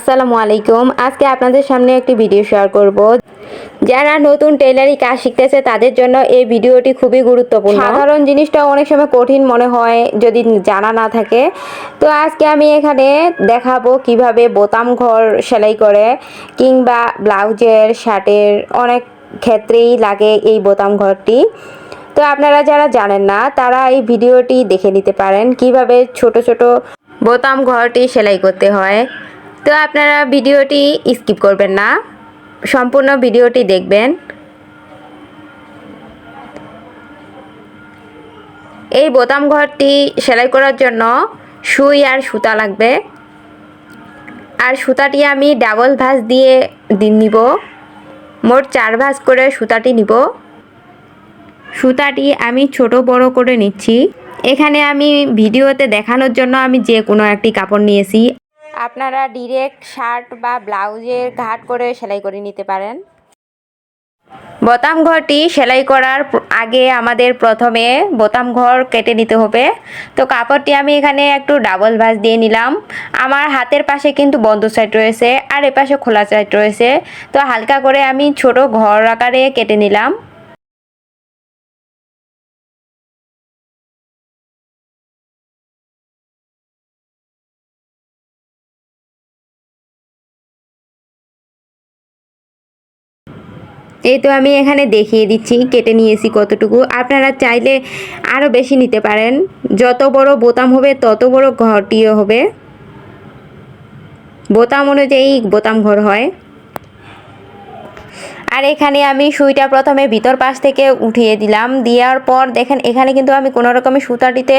আসসালামু আলাইকুম। আজকে আপনাদের সামনে একটি ভিডিও শেয়ার করব। যারা নতুন টেলারি কাজ শিখতেছে, তাদের জন্য এই ভিডিওটি খুবই গুরুত্বপূর্ণ। সাধারণ জিনিসটা অনেক সময় কঠিন মনে হয়, যদি জানা না থাকে। তো আজকে আমি এখানে দেখাবো কীভাবে বোতাম ঘর সেলাই করে কিংবা ব্লাউজের, শার্টের অনেক ক্ষেত্রেই লাগে এই বোতাম ঘরটি। তো আপনারা যারা জানেন না, তারা এই ভিডিওটি দেখে নিতে পারেন, কীভাবে ছোট ছোট বোতাম ঘরটি সেলাই করতে হয়। তো আপনারা ভিডিওটি স্কিপ করবেন না, সম্পূর্ণ ভিডিওটি দেখবেন। এই বোতাম ঘরটি সেলাই করার জন্য সুই আর সুতা লাগবে। আর সুতাটি আমি ডাবল ভাঁজ দিয়ে নিব। মোট চার ভাঁজ করে সুতাটি নিব। সুতাটি আমি ছোট বড় করে নিচ্ছি। এখানে আমি ভিডিওতে দেখানোর জন্য আমি যে কোনো একটি কাপড় নিয়েছি। আপনারা ডিরেক্ট শার্ট বা ব্লাউজের ঘাট করে সেলাই করে নিতে পারেন। বোতাম ঘরটি সেলাই করার আগে আমাদের প্রথমে বোতাম ঘর কেটে নিতে হবে। তো কাপড়টি আমি এখানে একটু ডাবল ভাঁজ দিয়ে নিলাম। আমার হাতের পাশে কিন্তু বন্ধ সাইড রয়েছে আর এপাশে খোলা সাইড রয়েছে। তো হালকা করে আমি ছোট ঘর আকারে কেটে নিলাম। এই তো আমি এখানে দেখিয়ে দিচ্ছি, কেটে নিয়েছি কতটুকু। আপনারা চাইলে আরও বেশি নিতে পারেন। যত বড় বোতাম হবে, তত বড় ঘরটিও হবে। বোতাম অনুযায়ী বোতাম ঘর হয়। আর এখানে আমি সুইটা প্রথমে ভিতর পাশ থেকে উঠিয়ে দিলাম। দেওয়ার পর দেখেন, এখানে কিন্তু আমি কোনো রকমের সুতাটিতে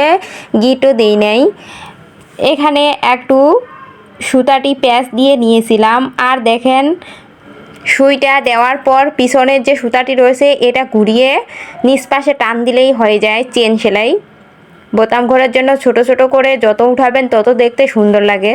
গিটও দিই নাই। এখানে একটু সুতাটি প্যাচ দিয়ে নিয়েছিলাম। আর দেখেন সুইটা দেওয়ার পর পিছনের যে সুতাটি রয়েছে, এটা ঘুরিয়ে নিষ্পাশে টান দিলেই হয়ে যায় চেন সেলাই। বোতাম ঘোরার জন্য ছোট ছোট করে যত উঠাবেন তত দেখতে সুন্দর লাগে।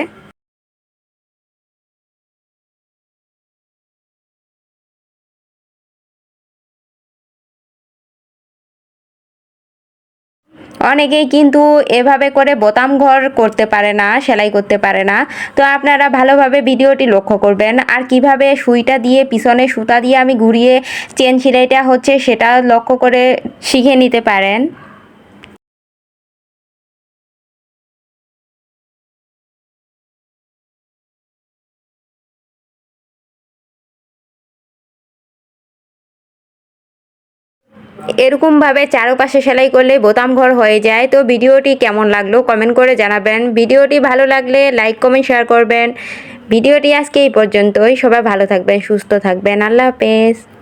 অনেকেই কিন্তু এভাবে করে বোতাম ঘর করতে পারে না, সেলাই করতে পারে না। তো আপনারা ভালোভাবে ভিডিওটি লক্ষ্য করবেন। আর কীভাবে সুইটা দিয়ে, পিছনে সুতা দিয়ে আমি ঘুরিয়ে, চেন সেলাইটা হচ্ছে সেটা লক্ষ্য করে শিখে নিতে পারেন। এরকমভাবে চারপাশে সেলাই করলে বোতাম ঘর হয়ে যায়। তো ভিডিওটি কেমন লাগল কমেন্ট করে জানাবেন। ভিডিওটি ভালো লাগলে লাইক, কমেন্ট, শেয়ার করবেন। ভিডিওটি আজকে এই পর্যন্তই। সবাই ভালো থাকবেন, সুস্থ থাকবেন। আল্লাহ হাফেজ।